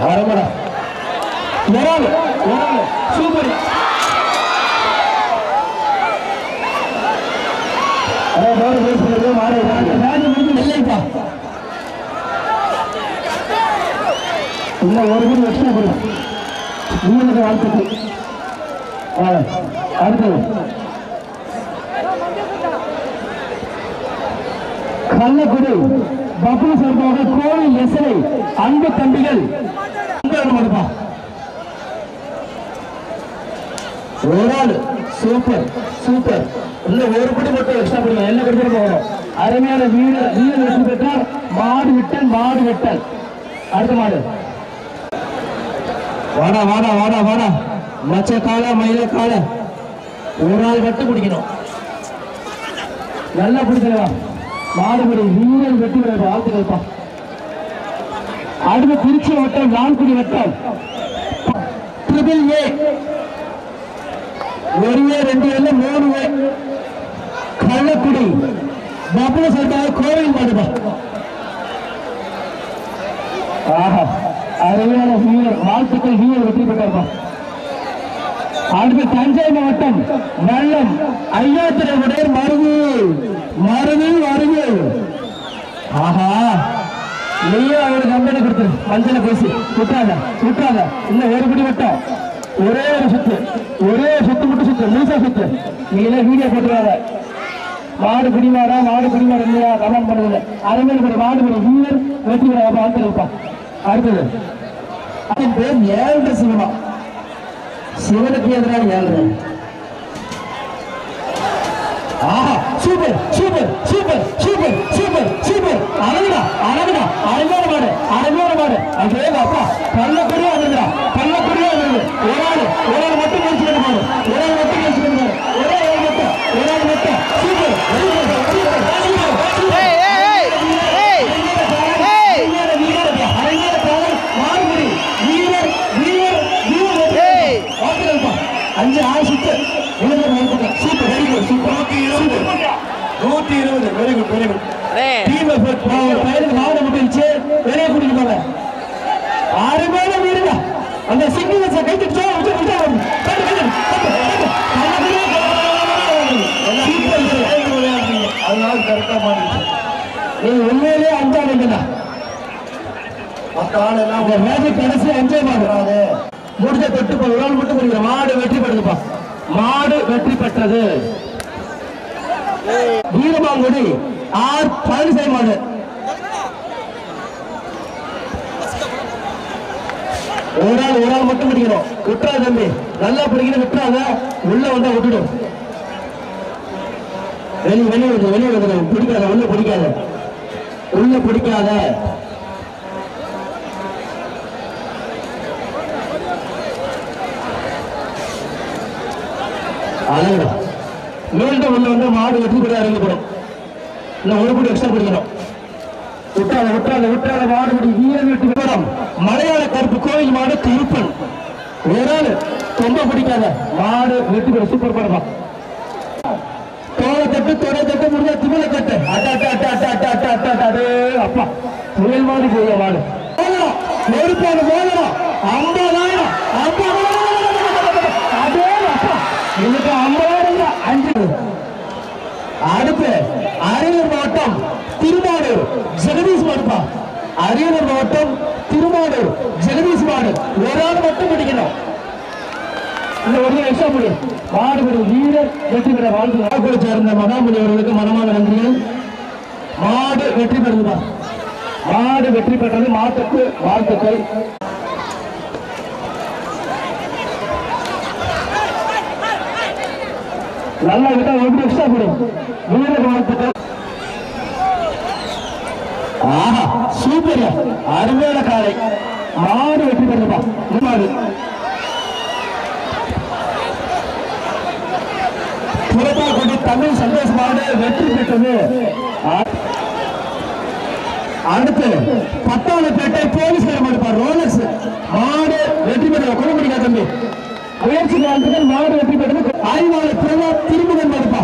வரமடா ஒரு ஆள் ஒரு ஆள் சூப்பர் இன்னும் ஒரு மணி வருஷம் கொடுக்கும் உங்களுக்கு வாழ்த்துக்கள். அடுத்தது. கள்ளக்குடி. பப்ளு சார்பாக கோவை எஸ்ஐ அன்பு தம்பிகள். ஒரு ஆள். Super super. இன்னும் ஒரு படி மட்டும் எக்ஸ்ட்ரா பண்ணுங்க என்ன கொடுத்துட்டு போகணும்? அருமையான வீடு வீடு வெற்றி பெற்றால் மாடு விட்டல் மாடு விட்டல். அடுத்த மாடு. வாடா வாடா வாடா வாடா. மச்ச கால மயில கால ஒரு ஆள் மட்டும் பிடிக்கணும் நல்லா பிடிக்கலவா மாடுபடி வீரர் வெற்றி பெற வாழ்த்துக்கள்ப்பா அடுத்து திருச்சி வட்டம் லால்குடி வட்டம். ட்ரிபிள் ஏ ஒரு ஏ ரெண்டு ஏல மூணு ஏ கள்ளக்குடி. பப்ளு சொல்றாங்க கோவில் மாடுபா ஆஹா. அருமையான வீரர் வாழ்த்துக்கள் வீரர் வெற்றி பெற்றார்ப்பா அடுத்து தஞ்சை மாவட்டம் நல்லம் ஐயாத்திரையுடைய மருது. மருது மருது. ஆஹா. நீயே அவரு கம்பெனி கொடுத்துரு. மஞ்சளை பேசி விட்டாங்க விட்டாங்க இன்னும் ஒரு படி வட்டம் ஒரே ஒரு சுத்து. ஒரே சுத்து மட்டும் சுத்து. முழுசா சுத்து. நீங்களே வீடியோ போட்டுருவாங்க மாடு குடிமாரா மாடு பிடிமாடு இல்லையா? கமெண்ட் பண்ணுங்க அருமையில் கூட மாடு பிடி வீரர் வெற்றி பெற வாழ்த்து இருப்பான் அடுத்தது. அதன் பேர் ஏழு சினிமா சிவனுக்கு எதிராக ஏழு ஆஹா super super super super super super அழகுடா அழகுடா. அழகான மாடு அழகான மாடு. அதே அப்பா பல்லக்குடியே அழகுடா பல்லக்குடியே அழகு ஒரு ஆள் ஒரு ஆள் மட்டும் பேசி பண்ண ஒரு ஆள் மட்டும் பேசி பண்ண மாடு ஒரே ஆள் மட்டும் ஒரு ஆள் மட்டும் super super super super Hey, hey, hey, hey, hey, Hey. அஞ்சு ஆறு சுத்து சூப்பர் வெரி குட் சூப்பர் நூத்தி இருபது very good very good hey. Team effort பையனுக்கு மாவட்டம் முடிஞ்சு வெளியே கூட்டிட்டு போங்க அருமையான வீடுங்க அந்த சிங்கிள் கை தட்டி விட்டு விட்டு கட்டு கட்டு கட்டு அதனால கரெக்டா மாறிடுச்சு நீ உண்மையிலேயே அஞ்சாடுங்கண்ணா மற்ற ஆள் எல்லாம் மேஜிக் கடைசி அஞ்சே மாடுறாது முடிஞ்ச தொட்டு ஒரு ஆள் மட்டும் முடிக்கிற மாடு வெற்றி பெற்றதுப்பா மாடு வெற்றி பெற்றது. வீரமாங்குடி ஆர் பழனிசாமி மாடு. ஒரு ஆள் ஒரு ஆள் மட்டும் பிடிக்கணும் விட்டுறா தம்பி. நல்லா பிடிக்கணும் விட்டுறாத. உள்ள வந்தா விட்டுடும். வெளி வெளியே வெளியே விடு பிடிக்காத உள்ள பிடிக்காத உள்ள பிடிக்காத. அழகுடா மீண்டும் ஒண்ணு வந்து மாடு வெற்றி கூட இறங்கப்படும் இன்னும் ஒரு கூட எக்ஸ்ட்ரா பிடிக்கணும். விட்டாத விட்டாத விட்டாத மாடு படி வீரன் வெற்றி பெறும் மலையாள கருப்பு கோயில் மாடு திருப்பன். ஒரு ரொம்ப பிடிக்காத. மாடு வெற்றி சூப்பர் படமா. தோலை தட்டு தொலை தட்டு முடிஞ்ச திமில வெற்றி பெற வாழ்த்து நாகூரை சேர்ந்த மகாமுனி அவர்களுக்கு மனமான நன்றிகள். மாடு வெற்றி பெறுதுமா மாடு வெற்றி பெற்றது மாட்டுக்கு வாழ்த்துக்கள். நல்லா விட்டா எப்படி எக்ஸ்ட்ரா கொடு. வீரர் வாழ்த்துக்கள். ஆஹா சூப்பர் அருமையான காலை. மாடு வெற்றி பெறுதுமா மாடு. தமிழ் சந்தோஷமாக வெற்றி பெற்றது. அடுத்து அடுத்து பத்தாவதுப்பேட்டை போலீஸ் எடுப்பார் ரோலக்ஸ் மாடு வெற்றி பெற்ற கொலை முடிக்கா தம்பி? முயற்சி காலத்துக்கு மாடு வெற்றி பெற்றது. ஆய்வாளர் பிரபா திருமுகன் மடுப்பா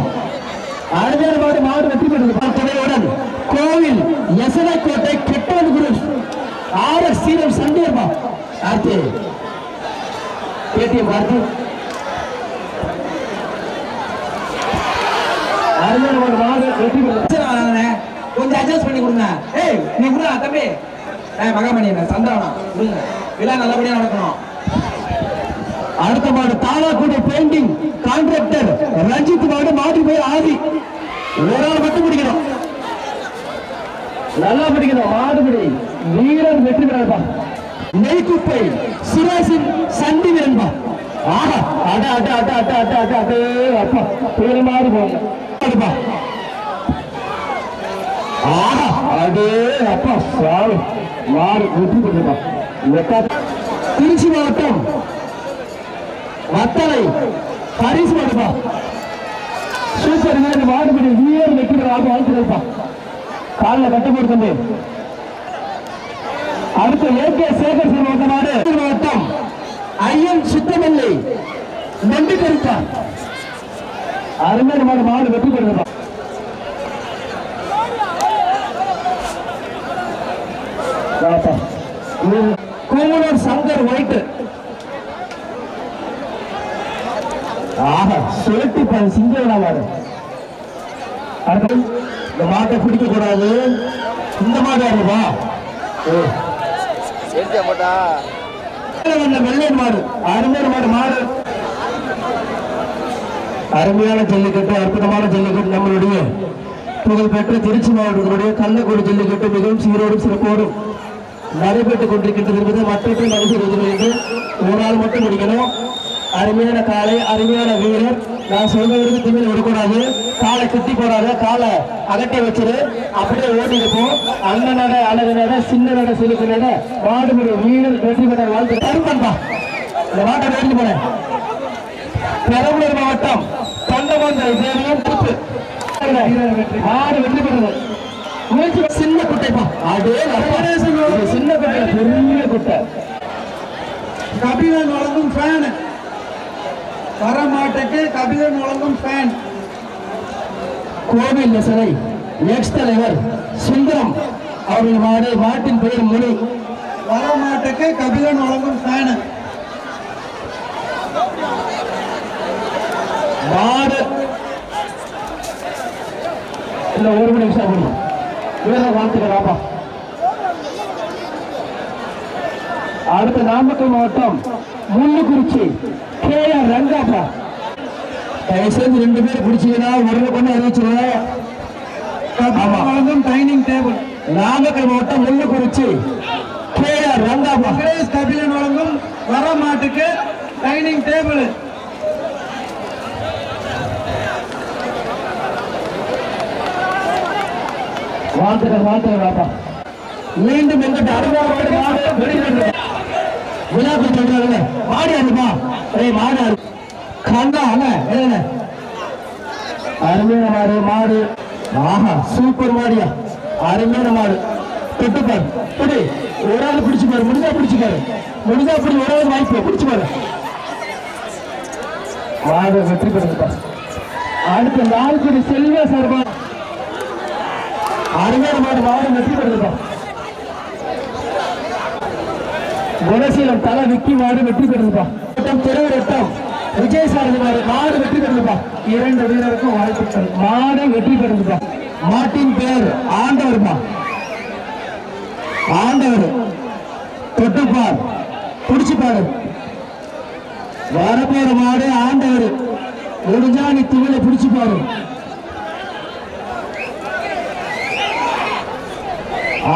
அருமையான மாடு மாடு வெற்றி பெற்றது. துணையுடன் கோவில் எசனக்கோட்டை கெட்டவன் குரு ஆர் எஸ் சீரம் சண்டேர்மா அடுத்து கேடிஎம் பார்த்து. அருமையான ஒரு மாடு வெற்றி பெற்றது கொஞ்சம் அட்ஜஸ்ட் பண்ணி கொடுங்க. ஏய் நீ கொடுங்க தம்பி. ஏய் மகாமணி சந்திரனா. கொடுங்க விழா நல்லபடியா நடக்கணும். அடுத்த மாடு தாலாக்குடி பெயிண்டிங் கான்ட்ராக்டர் ரஞ்சித் மாடு மாடி போய் ஆதி. ஒரு ஆள் மட்டும் பிடிக்கணும். நல்லா பிடிக்கணும் மாடுபிடி வீரர் வெற்றி பெறப்பா நெய்க்குப்பை சுரேஷின் சண்டி வீரன்பா. ஆஹா அட அட அட அட அட அட அட அப்பா. பேரு மாறு போங்க. ஆஹா அடே அப்பா சாவு மாடு வெற்றி பெற்றப்பா திருச்சி மாவட்டம் வத்தலை பரிசு கொடுப்பா சூப்பர் வீரர் மாடுபடி வீரர் வெற்றி ஆக காலில் கட்டு கொடுத்தது அடுத்து ஏகே சேகர் சிங் மாடு மாவட்டம் ஐயன் சுத்தமல்லி நம்பி கருப்பா அருமையான மாடு மாடு வெற்றி பெறுப்பா கூவலூர் சங்கர் ஒயிட்டு. ஆஹா சுழட்டி பாரு சிங்கவனா மாடு. இந்த மாட்டை பிடிக்க கூடாது இந்த மாடு போட்டா? வெள்ளையன் மாடு அருமையான மாடு மாடு. அருமையான ஜல்லிக்கட்டு அற்புதமான ஜல்லிக்கட்டு நம்மளுடைய புகழ்பெற்ற திருச்சி மாவட்டத்தினுடைய கள்ளக்குடி ஜல்லிக்கட்டு மிகவும் சீரோடும் சிறப்போடும் நடைபெற்றுக் கொண்டிருக்கின்றது என்பது மற்றொரு என்று ஒரு நாள் மட்டும் முடிக்கணும். அருமையான காலை அருமையான வீரர். நான் சொல்றவருக்கு திமிழ் விடக்கூடாது. காலை குத்தி போடாத காலை அகட்டி வச்சிரு. அப்படியே ஓடி இருப்போம். அண்ணன் நட அழகு நட சின்ன நட சிலுக்கு நட மாடுபடி வீரர் வெற்றி பெற வாழ்த்து. கருப்பன்பா இந்த மாட்டை வேண்டி போனேன் பெரம்பலூர் மாவட்டம் தொண்டமந்திரை தேவியும் புத்து ஆறு வெற்றி முயற்சி சின்ன குட்டைப்பா அதே சின்ன குட்டை பெரிய குட்டை. கபிலன் வழங்கும் ஃபேன் வரமாட்டுக்கு கபிலன் வழங்கும் ஃபேன் கோவில் சிலை எக்ஸ் தலைவர் சுந்தரம் அவர்கள் மாடு மாட்டின் பெயர் முனி. வரமாட்டுக்கு கபிலன் வழங்கும் ஃபேன் மாடு. இல்ல ஒரு மணி நிமிஷம் கொடுங்க வீர வாழ்த்துக்கிறாப்பா அடுத்த நாமக்கல் மாவட்டம் முள்ளுக்குறிச்சி கே ஆர் ரங்காப்பா. தயவு செய்து ரெண்டு பேர் பிடிச்சீங்கன்னா உடனே கொண்டு வழங்கும் டைனிங் டேபிள். நாமக்கல் மாவட்டம் முள்ளுக்குறிச்சி கே ஆர் ரங்காப்பா. கபிலன் வழங்கும் வரமாட்டுக்கு டைனிங் டேபிள். வாழ்த்துக்கள் வாழ்த்துக்கள் பாப்பா மீண்டும் எங்கிட்ட அனுபவப்பட்டு மாடு சொல்றாங்க மாடு அனுப்பா ஏய் மாடு அனு கண்ணா அண்ணா அருமையான மாடு மாடு. ஆஹா சூப்பர் மாடியா. அருமையான மாடு. தொட்டு பாரு. பிடி ஒரு ஆள் பிடிச்சு பாரு. முடிஞ்சா பிடிச்சு பாரு. முடிஞ்சா பிடி ஒரு ஆள் வாய்ப்பு. பிடிச்சு பாரு. மாடு வெற்றி பெறுங்கப்பா அடுத்த நாளுக்கு செல்வ சார்பா அருமையான மாடு மாடு வெற்றி பெறுதுப்பா குணசீலம் தலை விக்கி மாடு வெற்றி பெறுதுப்பா வட்டம் திருவரட்டம் விஜய் சாரதி மாடு மாடு வெற்றி பெறுதுப்பா இரண்டு வீரருக்கும் வாழ்த்துக்கள் மாடு வெற்றி பெறுதுப்பா மாட்டின் பேர் ஆண்டவர்மா. ஆண்டவர். தொட்டுப்பார். புடிச்சு பாரு வரப்போற மாடு ஆண்டவர். முடிஞ்சா நீ திமிழ பிடிச்சுப்பாரு.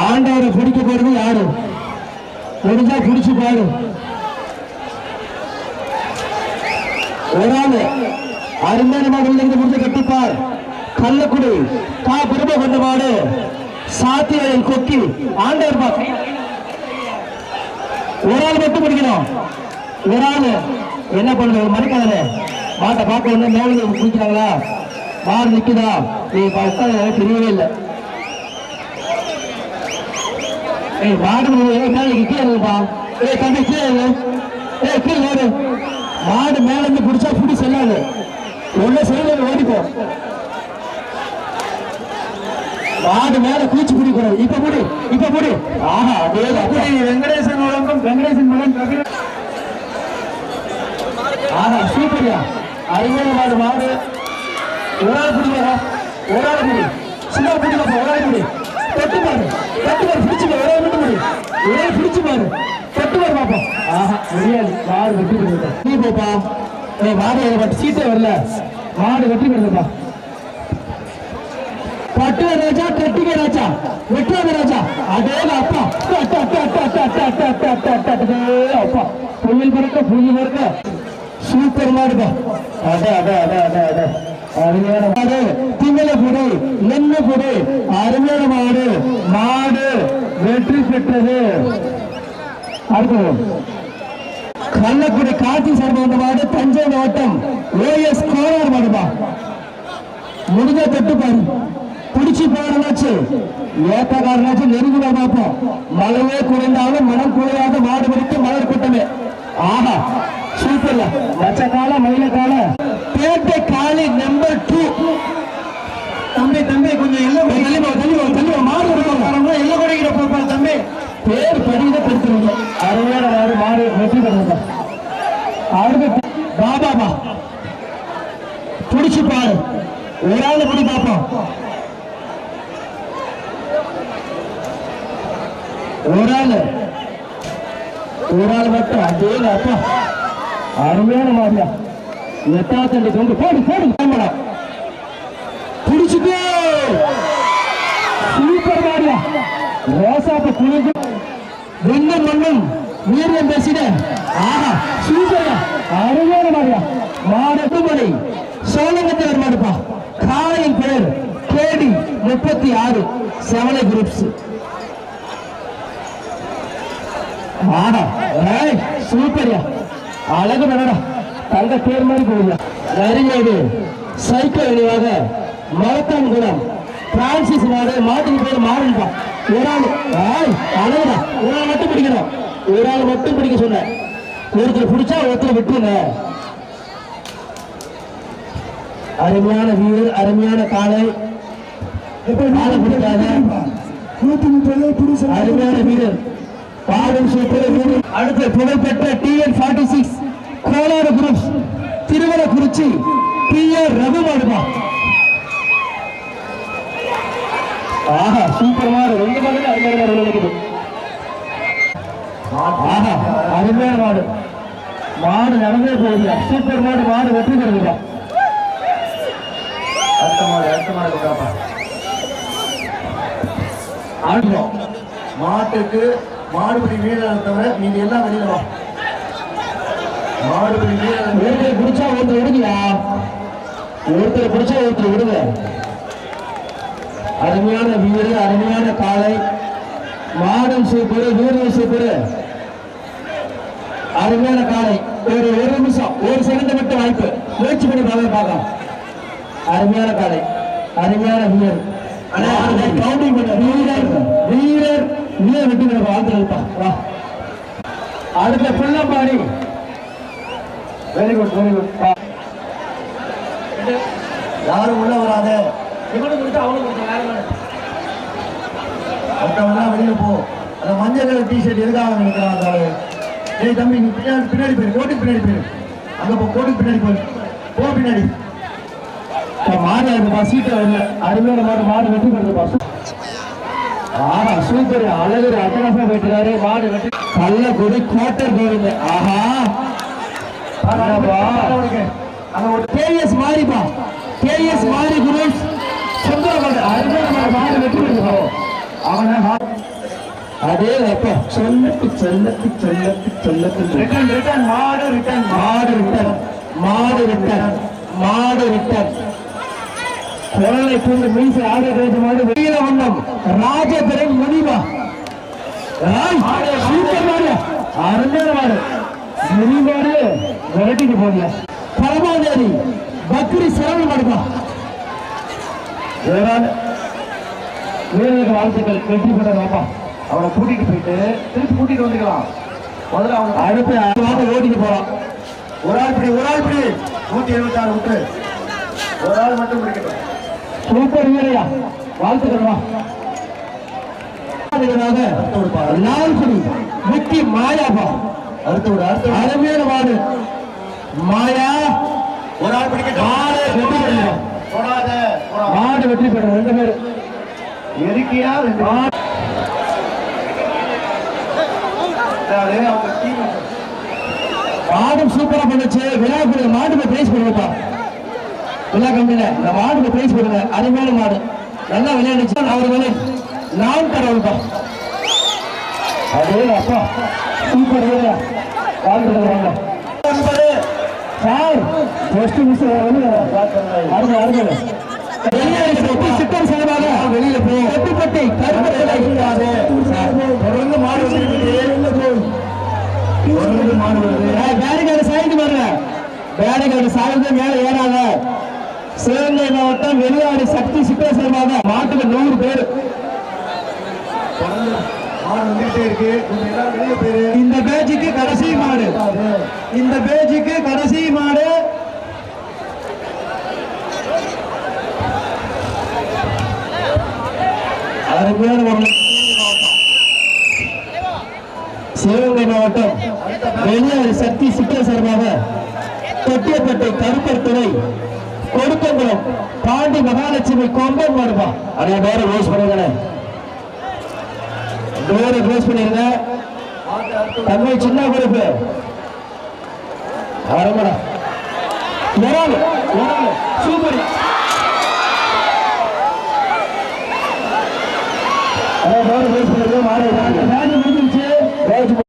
ஆண்டவரை பிடிக்க போறது யாரு? முடிஞ்சா குடிச்சு பாரு. ஒரு ஆளு அருமையான மாடு இருந்து முடிஞ்ச கட்டிப்பார் கள்ளக்குடி கா. பிரப கொண்டபாடு மாடு கொக்கி ஆண்டவர் பா ஒரு ஆள் மட்டும் பிடிக்கணும். ஒரு ஆளு என்ன பண்ணுறது மறுக்காதே மாட்டை பார்க்க வந்து மேலே குடிக்கிறாங்களா மாடு நிக்குதா? நீ பார்த்தா தெரியவே இல்லை. ஏய் மாடு ஏய் மேல கீழே இல்லப்பா ஏய் தம்பி கீழே இல்ல ஏய் கீழே ஏறு மாடு மேல இருந்து பிடிச்சா பிடி செல்லாது. ஒண்ணு சைடுல ஓடிப்போ. மாடு மேல கூச்சி பிடிக்கூடாது இப்ப முடி இப்ப முடி ஆஹா வெங்கடேசன் வழங்கும் வெங்கடேசன் மகன் ஆஹா சூப்பரியா. அருமையான மாடு மாடு. ஒரு ஆள் பிடிக்கிறா ஒரு ஆள் பிடி. சின்ன பிடிக்கப்பா ஒரு ஆள் பிடி. சீட்டே வரல மாடு வெட்டி போடுதா ராஜா கட்டிக்க ராஜா வெட்டுவாங்க ராஜா அதே அப்பா அப்பா புயல் பறக்க புயல் பறக்க சூப்பர் மாடுப்பா அதே அதே அதே அதே அதே அருமையான மாடு திங்கள புடி நெல்லு புடி அருமையான மாடு மாடு வெற்றி பெற்றது. அடுத்தது. கள்ளக்குடி காட்சி சார்பு வந்த மாடு தஞ்சை மாவட்டம் ஓஎஸ் கோளார் மாடுப்பா. முடிஞ்ச தொட்டு பாரு. பிடிச்சு பாருனாச்சு ஏத்தக்காரனாச்சு நெருங்குல பார்ப்போம். மழையே குறைந்தாலும் மனம் குறையாத மாடு பிடித்து மலர் கூட்டமே ஆஹா சூப்பர்ல மச்ச கால மயில கால பேட்டை காலி நம்பர் டூ தம்பி தம்பி கொஞ்சம் எல்லாம் தள்ளிவா தள்ளிவா தள்ளிவா மாடு இருக்காங்க எல்லாம் குறைக்கிற போப்பா தம்பி. பேர் படியில பெருத்துருங்க அருமையான மாடு மாறு வெற்றி பெறுங்க. அடுத்து பாபாபா பிடிச்சு பாரு. ஒரு ஆள் பிடி பார்ப்போம் ஒரு ஆள். ஒரு ஆள் மட்டும் அதே அப்பா. அருமையான மாதிரியா எத்தாத்தண்டி கொண்டு போடு போடு கேமரா பிடிச்சுக்கோ சூப்பர் மாதிரியா ரோசாப்பு குளிர்ந்து வெண்ணும் மண்ணும் வீரியம் பேசிட ஆஹா சூப்பரா அருமையான மாதிரியா மாடு மணி சோழங்கத்தவர் மாடுப்பா. காளையின் பெயர் கேடி முப்பத்தி ஆறு செவலை குரூப்ஸ். ஆடா ஏய் சூப்பர்யா. அழகு நடடா. தங்க பேர் மாதிரி போகுதா நரிமேடு சைக்கிள் அணிவாக மரத்தான் குணம் பிரான்சிஸ் நாடு மாட்டுக்கு பேர் மாறுன்பா ஒரு ஆள். அழகுடா. ஒரு ஆள் மட்டும் பிடிக்கணும். ஒரு ஆள் மட்டும் பிடிக்க சொன்னேன் ஒருத்தர் பிடிச்சா ஒருத்தர் விட்டுருங்க. அருமையான வீரர் அருமையான காலை. காலை பிடிக்காத. அருமையான வீரர். பாடும் சூப்பர் அடுத்த புகழ்பெற்ற TN forty six கோலாறு groups Thiruvanakurichi T R Ragu மாடுமா ஆஹா சூப்பர் ரொம்ப ரெண்டு மாடு அருமையான மாடு நினைக்குது ஆஹா அருமையான மாடு. மாடு நடந்தே போகுது. சூப்பர் மாடு மாடு வெற்றி பெறுதுப்பா. அடுத்த மாடு அடுத்த மாடு காப்பா ஆடுறோம் மாட்டுக்கு மாடுபடி வீரரை தவிர நீங்க எல்லாம் வெளியில வா. மாடுபடி வீரர் ஒருத்தர் பிடிச்சா ஒருத்தர் விடுங்கயா ஒருத்தர் பிடிச்சா ஒருத்தர் விடுங்க. அருமையான வீடு அருமையான காலை. மாடும் சூப்பரு வீரரும் சூப்பரு அருமையான காலை. ஒரு ஒரு நிமிஷம் ஒரு செகண்ட் மட்டும் வாய்ப்பு. முயற்சி பண்ணி பார்க்க பார்க்கலாம். அருமையான காலை. அருமையான வீரர். கவுண்டிங் பண்ண வீரர். வீரர். வீரர். வெட்டி நம்ம வாழ்த்து வா. அடுத்த Pullambadi. Very good very good யாரும் உள்ள வராத. இவனு கொடுத்தா அவனு கொடுத்தா வேற மாதிரி மற்றவங்க வெளியில போ. அந்த மஞ்சள் கலர் டிஷர்ட் எதுக்காக நினைக்கிறான் அந்த ஏய் தம்பி நீ பின்னாடி பின்னாடி போயிரு. கோட்டுக்கு பின்னாடி போயிரு. அங்க போ கோட்டுக்கு பின்னாடி போயிரு. போ பின்னாடி. மாடு இருக்குப்பா சீட்டை வரல அருமையான மாடு மாடு வெற்றி பெறுதுப்பா ஆஹா சூப்பர் அழகு அட்டகாசமா போயிட்டுறாரு மாடு வெற்றி கள்ள கொடி கோட்டர் கோவிந்த. ஆஹா. அங்க ஒரு கேஎஸ் மாறிப்பா கேஎஸ் மாறி குரூஸ் அதே வைப்பேன் சொல்லக்கு சொல்லக்கு சொல்லக்கு சொல்லக்கு ரிட்டர்ன் ரிட்டர்ன் மாடு ரிட்டர்ன் மாடு ரிட்டர்ன் மாடு ரிட்டர்ன் மாடு ரிட்டர்ன் குரலை கொண்டு மீச ஆட கிடைத்த மாடு வெளியில வண்ணம் ராஜபிரன் முனிவா. சூப்பர் மாடு அருமையான மாடு. முனிவாடு விரட்டிட்டு போகல. பரமாதேவி பக்ரி சிரவணம் மாடுமா வீரர்களுக்கு வாழ்த்துக்கள். வெற்றி பெற ராமா அவனை கூட்டிட்டு போயிட்டு திருப்பி கூட்டிட்டு வந்துக்கலாம். முதல்ல அவனை அடுத்து வாங்க ஓட்டிட்டு போறான் ஒரு ஆள் பிடி ஒரு ஆள் பிடி. நூத்தி எழுபத்தி ஆறு விட்டு ஒரு ஆள் மட்டும் பிடிக்கட்டும். சூப்பர் வீரையா வாழ்த்துக்கள் வா. வீரராக லால்குடி விக்கி மாயாபா. அடுத்து விடு அடுத்து விடு. அருமையான மாடு மாயா ஒரு ஆள் மாடு வெற்றி பெறும் ரெண்டு பேரும். எரிக்கியா ரெண்டு மாடும் சூப்பரா பண்ணுச்சு. விழா கொடுங்க. மாட்டுக்கு பிரைஸ் கொடுங்கப்பா. விழா கம்பெனில இந்த மாட்டுக்கு பிரைஸ் கொடுங்க. அருமையான மாடு. நல்லா விளையாடுச்சு அவர்களை நான் தரவுப்பா அதே அப்பா. சூப்பர் வாழ்த்துக்கள் சார் ஃபர்ஸ்ட் மிஸ் அருமை சார்பாக வெளியில போ. செட்டிப்பட்டி கருப்பட்டை வேலைகள் சாய்ந்து மேல ஏறாத சிவகங்கை மாவட்டம் வெளியாடு சக்தி சிக்கன சார்பாக மாட்டுக்கு நூறு பேர். இந்த பேஜுக்கு கடைசி மாடு. இந்த பேஜுக்கு கடைசி மாடு. அருமையான ஒரு சிவகங்கை மாவட்டம் வெளியாறு சக்தி சிக்கல சார்பாக தொட்டியப்பட்டை கருப்பர் துணை கொடுக்கங்குளம் பாண்டி மகாலட்சுமி கொம்பன் மாடுபா அதே நேரம் க்ளோஸ் பண்ணுங்க டோரை க்ளோஸ் பண்ணிருங்க. தன்மை சின்ன குறிப்பு அரமடா வராது வராது. சூப்பர். அதே டோரை க்ளோஸ் பண்ணுங்க மாறி மேட்ச் முடிஞ்சிருச்சு.